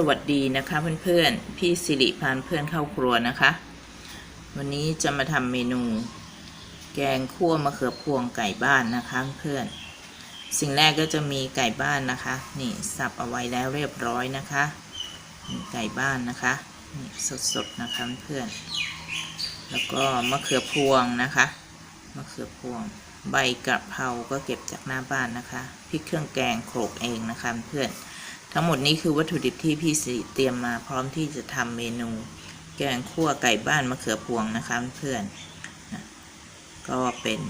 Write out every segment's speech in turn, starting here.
สวัสดีนะคะเพื่อนๆ พี่สิริพานเพื่อนเข้าครัวนะคะ วันนี้จะมาทำเมนู แกงคั่วมะเขือพวงไก่บ้านนะคะเพื่อน สิ่งแรกก็จะมีไก่บ้านนะคะ นี่สับเอาไว้แล้วเรียบร้อยนะคะไก่บ้านนะคะนี่สดๆนะคะเพื่อน แล้วก็มะเขือพวงนะคะ มะเขือพวง ใบกระเพราก็เก็บจากหน้าบ้านนะคะพริกเครื่องแกงโขลกเองนะคะเพื่อน ทั้งหมดนี้คือวัตถุดิบที่พี่สิริเตรียมมาพร้อมที่จะทำเมนู แกงคั่วไก่บ้านมะเขือพวงนะคะเพื่อนนะก็เป็น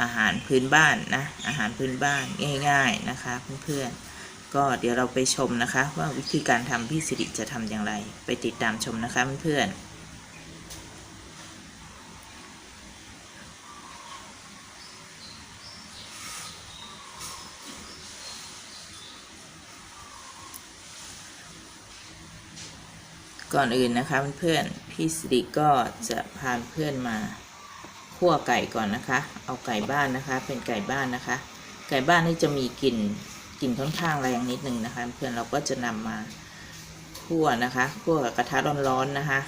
อาหารพื้นบ้านนะอาหารพื้นบ้านง่าย ๆนะคะเพื่อนๆก็เดี๋ยวเราไปชมนะคะ ว่าวิธีการทำพี่สิริจะทำอย่างไร ไปติดตามชมนะคะเพื่อนๆ ก่อนอื่นนะคะเพื่อนๆพี่สิริก็จะพาเพื่อนมาคั่วไก่ก่อนนะคะ เอาไก่บ้านนะคะ เป็นไก่บ้านนะคะ ไก่บ้านนี่จะมีกลิ่นกลิ่นค่อนข้างแรงนิดนึงนะคะ เพื่อนเราก็จะนำมาคั่วนะคะคั่วกับกระทะร้อนๆนะคะ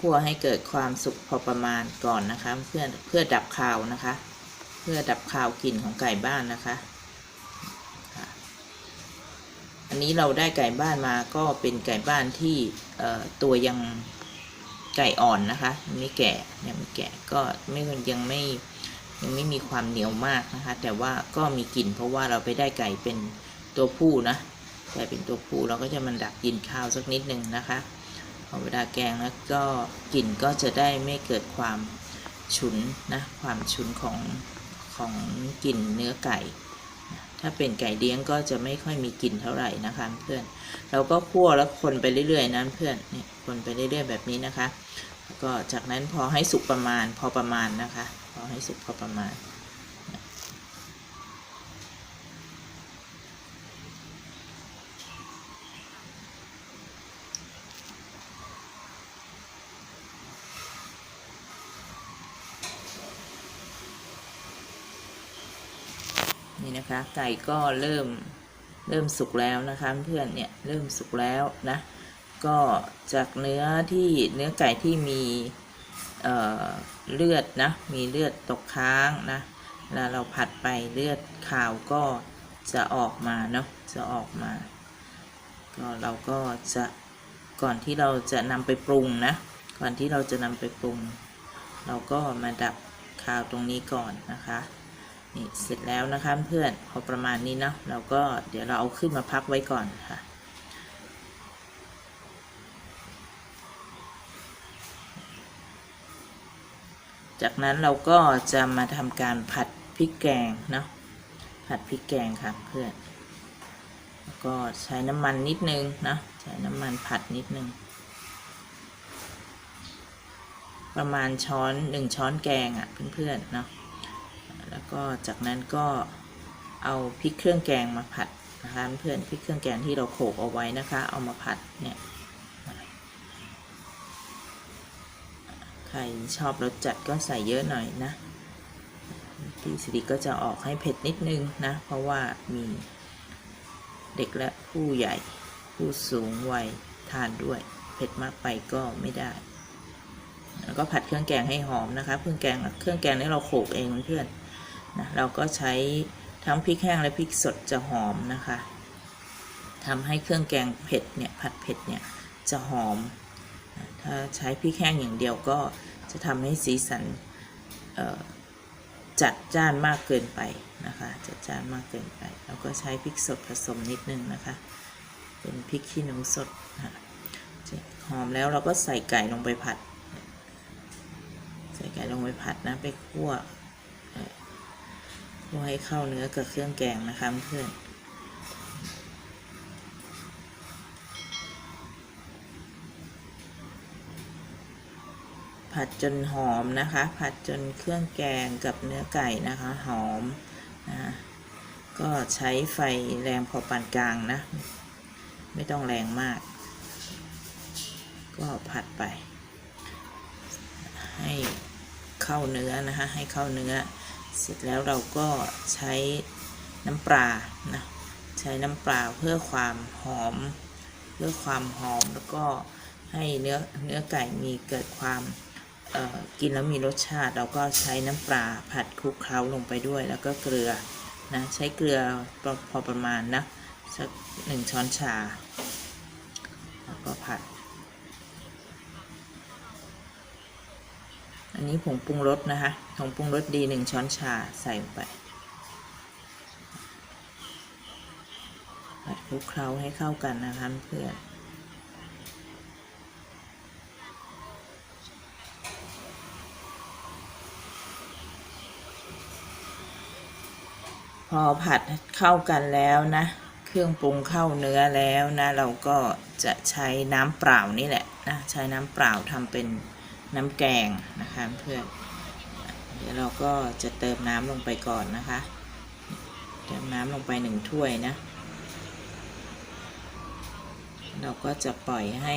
คั่วให้เกิดความสุกพอประมาณก่อนนะคะ เพื่อนเพื่อดับคาวนะคะ เพื่อดับคาวกลิ่นของไก่บ้านนะคะ อันนี้เราได้ไก่บ้านมาก็เป็นไก่บ้านที่ตัวยังไก่อ่อนนะคะไม่แก่ยังไม่แก่ก็ไม่ยังไม่ยังไม่มีความเหนียวมากนะคะ แต่ว่าก็มีกลิ่นเพราะว่าเราไปได้ไก่เป็นตัวผู้นะไก่เป็นตัวผู้เราก็จะมันดับกลิ่นข้าวสักนิดหนึ่งนะคะพอเวลาแกงแล้วก็กลิ่นก็จะได้ไม่เกิดความฉุนนะความฉุนของของกลิ่นเนื้อไก่ ถ้าเป็นไก่เลี้ยงก็จะไม่ค่อยมีกลิ่นเท่าไหร่นะคะเพื่อน เราก็คั่วแล้วคนไปเรื่อยๆนะเพื่อนเนี่ยคนไปเรื่อยๆแบบนี้นะคะ ก็จากนั้นพอให้สุกประมาณพอประมาณนะคะ พอให้สุกพอประมาณ นี่นะคะ ไก่ก็เริ่มเริ่มสุกแล้วนะคะเพื่อนเนี่ยเริ่มสุกแล้วนะ ก็จากเนื้อที่เนื้อไก่ที่มีเเลือดนะมีเลือดตกค้างนะแล้วเราผัดไปเลือดขาวก็จะออกมาเนาะจะออกมาก็เราก็จะก่อนที่เราจะนำไปปรุงนะ ก่อนที่เราจะนำไปปรุง เราก็มาดับคาวตรงนี้ก่อนนะคะ นี่เสร็จแล้วนะคะเพื่อนพอประมาณนี้เนาะเราก็เดี๋ยวเราเอาขึ้นมาพักไว้ก่อนค่ะ จากนั้นเราก็จะมาทำการผัดพริกแกงเนาะผัดพริกแกงค่ะเพื่อนแล้วก็ใช้น้ำมันนิดนึงนะใช้น้ำมันผัดนิดนึง ประมาณช้อนหนึ่งช้อนแกงอะ่ะเพื่อนๆเนาะ แล้วก็จากนั้นก็เอาพริกเครื่องแกงมาผัดนะคะเพื่อนพริกเครื่องแกงที่เราโขลกเอาไว้นะคะ เอามาผัดเนี่ยใครชอบรสจัดก็ใส่เยอะหน่อยนะพี่สิริก็จะออกให้เผ็ดนิดนึงนะ เพราะว่ามีเด็กและผู้ใหญ่ผู้สูงวัยทานด้วย เผ็ดมากไปก็ไม่ได้ แล้วก็ผัดเครื่องแกงให้หอมนะคะ เครื่องแกงเครื่องแกงนี้เราโขลกเองเพื่อน นะเราก็ใช้ทั้งพริกแห้งและพริกสดจะหอมนะคะทำให้เครื่องแกงเผ็ดเนี่ยผัดเผ็ดเนี่ยจะหอม ถ้าใช้พริกแห้งอย่างเดียวก็จะทำให้สีสันจัดจ้านมากเกินไปนะคะจัดจ้านมากเกินไป แล้วก็ใช้พริกสดผสมนิดนึงนะคะ เป็นพริกขี้หนูสดนะหอมแล้วเราก็ใส่ไก่ลงไปผัด ใส่ไก่ลงไปผัดนะไปคั่ว คั่วให้เข้าเนื้อกับเครื่องแกงนะคะเพื่อนผัดจนหอมนะคะ ผัดจนเครื่องแกงกับเนื้อไก่นะคะหอมนะก็ใช้ไฟแรงพอปานกลางนะ ไม่ต้องแรงมาก ก็ผัดไป ให้เข้าเนื้อนะคะ ให้เข้าเนื้อ เสร็จแล้วเราก็ใช้น้ำปลานะใช้น้ำปลาเพื่อความหอม เพื่อความหอมแล้วก็ให้เนื้อเนื้อไก่มีเกิดความกินแล้วมีรสชาติ เราก็ใช้น้ำปลาผัดคลุกเคล้าลงไปด้วย แล้วก็เกลือนะใช้เกลือพอพอประมาณนะสักหนึ่งช้อนชา แล้วก็ผัด อันนี้ผงปรุงรสนะคะผงปรุงรสดีหนึ่งช้อนชาใส่ลงไปผัดคลุกเคล้าให้เข้ากันนะคะเพื่อนพอผัดเข้ากันแล้วนะ เครื่องปรุงเข้าเนื้อแล้วนะ เราก็จะใช้น้ำเปล่านี่แหละนะ ใช้น้ำเปล่าทำเป็น น้ำแกงนะคะเพื่อนเดี๋ยวเราก็จะเติมน้ำลงไปก่อนนะคะ เติมน้ำลงไปหนึ่งถ้วยนะ เราก็จะปล่อยให้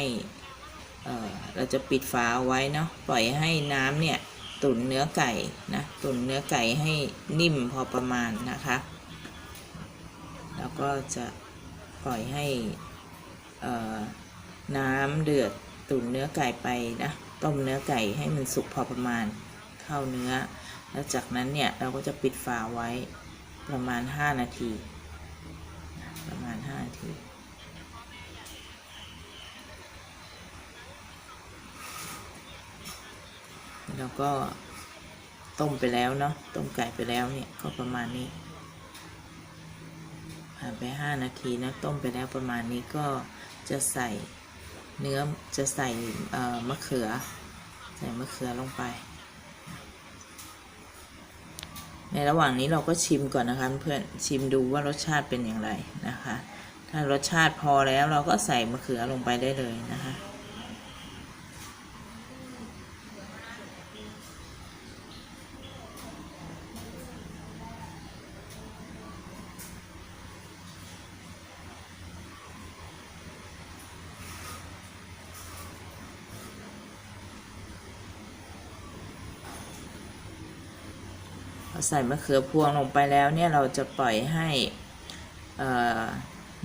เเราจะปิดฝาเอาไว้เนาะปล่อยให้น้ำเนี่ยตุ๋นเนื้อไก่นะตุ๋นเนื้อไก่ให้นิ่มพอประมาณนะคะแล้วก็จะปล่อยให้น้ำเดือดตุ๋นเนื้อไก่ไปนะ ต้มเนื้อไก่ให้มันสุกพอประมาณเข้าเนื้อ แล้วจากนั้นเนี่ยเราก็จะปิดฝาไว้ประมาณ 5 นาที ประมาณ 5 นาทีแล้วก็ต้มไปแล้วเนาะต้มไก่ไปแล้วเนี่ยก็ประมาณนี้ผ่านไปห้านาทีนะต้มไปแล้วประมาณนี้ก็จะใส่ เนื้อจะใส่มะเขือ ใส่มะเขือลงไป ในระหว่างนี้เราก็ชิมก่อนนะคะเพื่อนชิมดูว่ารสชาติเป็นอย่างไรนะคะ ถ้ารสชาติพอแล้วเราก็ใส่มะเขือลงไปได้เลยนะคะ พอใส่มะเขือพวงลงไปแล้วเนี่ยเราจะปล่อยให้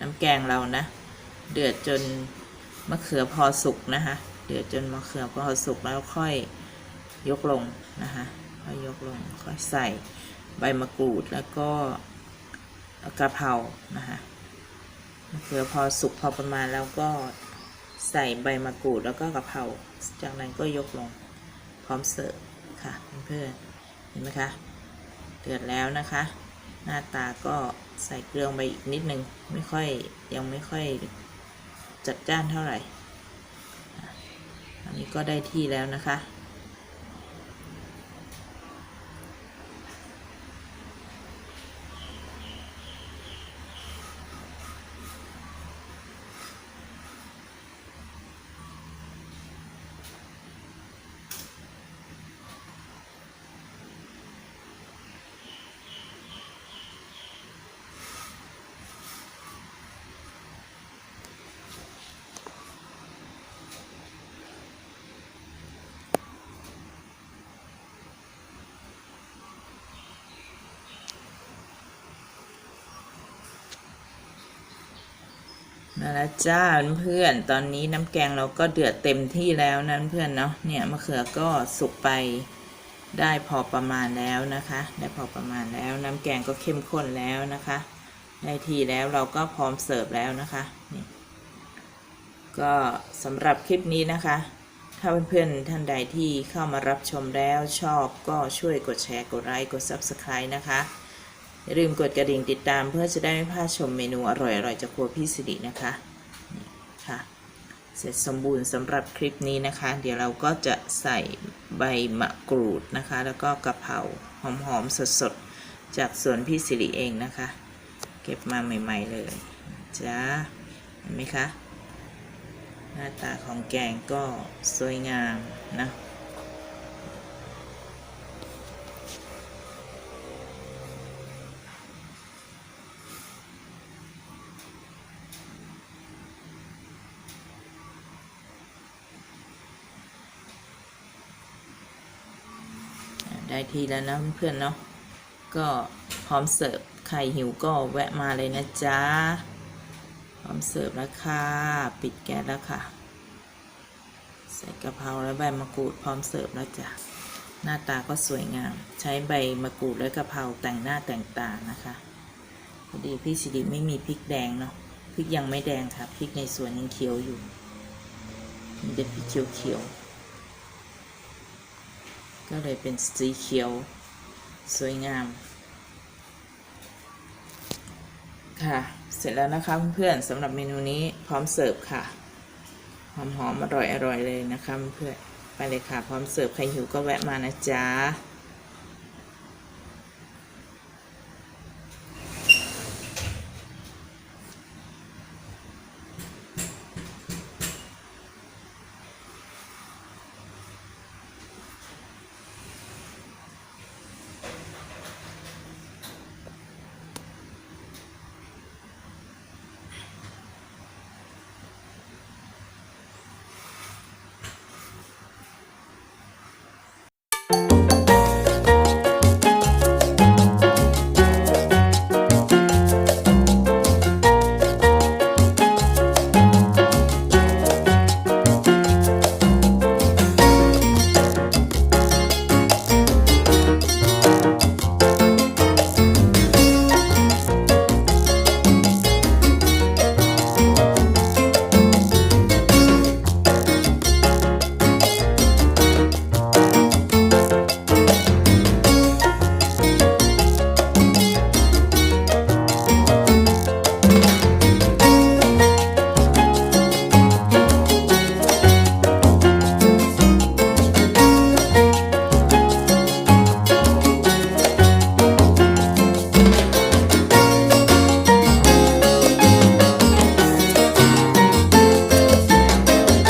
น้ำแกงเรานะ เดือดจนมะเขือพอสุกนะคะเดือดจนมะเขือพอสุกแล้วค่อยยกลงนะคะค่อยยกลงค่อยใส่ใบมะกรูดแล้วก็กระเพรานะคะมะเขือพอสุกพอประมาณแล้วก็ใส่ใบมะกรูดแล้วก็กระเพราจากนั้นก็ยกลงพร้อมเสิร์ฟค่ะเพื่อนเห็นไหมคะ เดือดแล้วนะคะ หน้าตาก็ใส่เกลือไปอีกนิดนึงไม่ค่อยยังไม่ค่อยจัดจ้านเท่าไหร่ อันนี้ก็ได้ที่แล้วนะคะ มาแล้วจ้าเพื่อนตอนนี้น้ำแกงเราก็เดือดเต็มที่แล้วนะเพื่อนเนาะเนี่ยมะเขือก็สุกไปได้พอประมาณแล้วนะคะ ได้พอประมาณแล้ว น้ำแกงก็เข้มข้นแล้วนะคะ ได้ที่แล้วเราก็พร้อมเสิร์ฟแล้วนะคะนี่ก็สำหรับคลิปนี้นะคะ ถ้าเพื่อนๆท่านใดที่เข้ามารับชมแล้วชอบก็ช่วยกดแชร์กดไลค์กด Subscribe นะคะ อย่าลืมกดกระดิ่งติดตามเพื่อจะได้ไม่พลาดชมเมนูอร่อยๆจากครัวพี่สิรินะคะค่ะ เสร็จสมบูรณ์สำหรับคลิปนี้นะคะ เดี๋ยวเราก็จะใส่ใบมะกรูดนะคะ แล้วก็กะเพราหอมๆสดๆ จากสวนพี่สิริเองนะคะ เก็บมาใหม่ๆเลยจ้าเห็นไหมคะ หน้าตาของแกงก็สวยงามนะ ได้ทีแล้วนะเพื่อนเนาะก็พร้อมเสิร์ฟใครหิวก็แวะมาเลยนะจ๊ะพร้อมเสิร์ฟแล้วค่ะปิดแก๊สแล้วค่ะ ใส่กะเพราและใบมะกรูดพร้อมเสิร์ฟแล้วจ้ะหน้าตาก็สวยงาม ใช้ใบมะกรูดและกะเพราแต่งหน้าแต่งตานะคะพอดีพี่สิริไม่มีพริกแดงเนาะพริกยังไม่แดงค่ะพริกในสวนยังเขียวอยู่มีแต่พริกเขียวๆ ก็เลยเป็นสีเขียว สวยงาม ค่ะ เสร็จแล้วนะคะเพื่อนๆสำหรับเมนูนี้พร้อมเสิร์ฟค่ะ หอมๆอร่อยๆเลยนะคะเพื่อนๆไปเลยค่ะ พร้อมเสิร์ฟใครหิวก็แวะมานะจ๊ะ